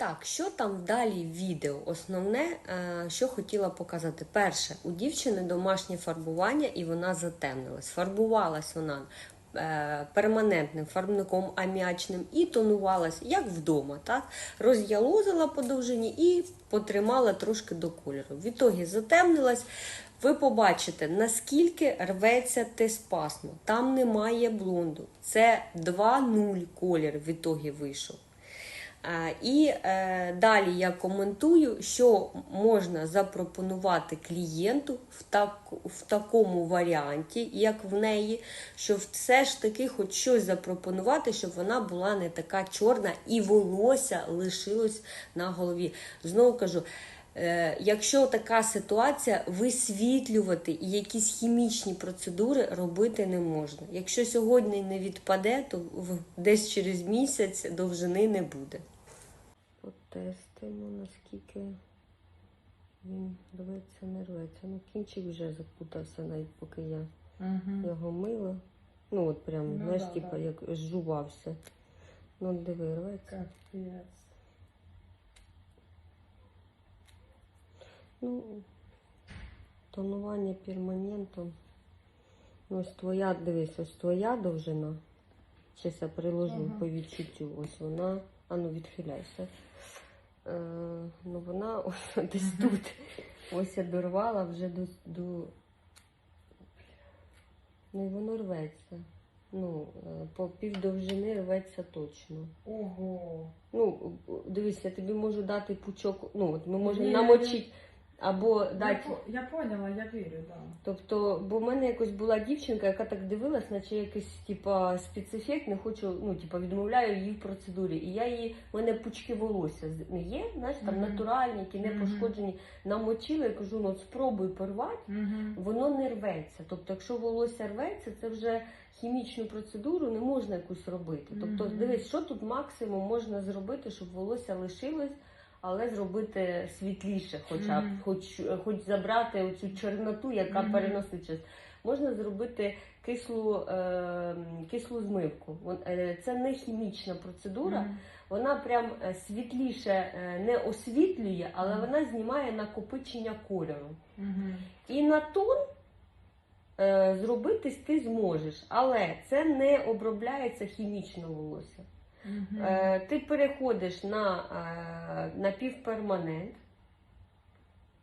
так, що там далі відео? Основне, е, що хотіла показати. Перше, у дівчини домашнє фарбування і вона затемнилась. Фарбувалась вона е, перманентним фарбником аміачним і тонувалась, як вдома. Так? Роз'ялозила по довжині і потримала трошки до кольору. В ітогі затемнилась. Ви побачите, наскільки рветься те спасмо. Там немає блонду. Це 2-0 колір в ітогі вийшов. І е, далі я коментую, що можна запропонувати клієнту в, так, в такому варіанті, як в неї, що все ж таки хоч щось запропонувати, щоб вона була не така чорна і волосся лишилось на голові. Знову кажу. Е, Якщо така ситуація, висвітлювати і якісь хімічні процедури робити не можна. Якщо сьогодні не відпаде, то десь через місяць довжини не буде. Потестимо, наскільки він рветься, не рветься. Ну, кінчик вже запутався, навіть поки я Угу. його мила. Ну, от прям, Ну, знаєш, да, типа да. як зжувався. Ну, диви, рветься. Капець. Ну, тонування перманентом. Ну, ось твоя, дивись, ось твоя довжина. Зараз я приложу Ага. по відчуттю. Ось вона. А ну відхиляйся. Е, ну вона ось десь тут. Ось я дорвала вже до, до. Ну і воно рветься. Ну, е, по півдовжини рветься точно. Ого. Ну, дивись, я тобі можу дати пучок. Ну, от ми можемо намочити або Я, дати. по- я поняла, я вірю, так. Да. Тобто, бо в мене якось була дівчинка, яка так дивилась, наче якийсь типа спецефект, не хочу, ну типа відмовляю її в процедурі. І я її, в мене пучки волосся не є, знаєш, там Мгм. натуральні, які не Мгм. пошкоджені. Намочила і кажу, ну от спробуй порвати, Угу. воно не рветься. Тобто, якщо волосся рветься, це вже хімічну процедуру не можна якусь робити. Тобто, Мгм. дивись, що тут максимум можна зробити, щоб волосся лишилось. Але зробити світліше, хоча б, хоч, хоч забрати оцю чорноту, яка Мгм. переносить час. Можна зробити кислу, е, кислу змивку. Е, Це не хімічна процедура, вона прям е, світліше е, не освітлює, але Мгм. вона знімає накопичення кольору. Угу. І на тон е, зробити ти зможеш, але це не обробляється хімічно волосся. Угу. Ти переходиш на е, напівперманент,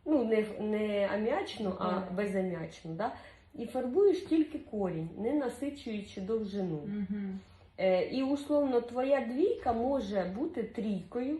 ну, не, не ам'ячну, а Ага. безаміачну, да? і фарбуєш тільки корінь, не насичуючи довжину. Угу. І условно твоя двійка може бути трійкою,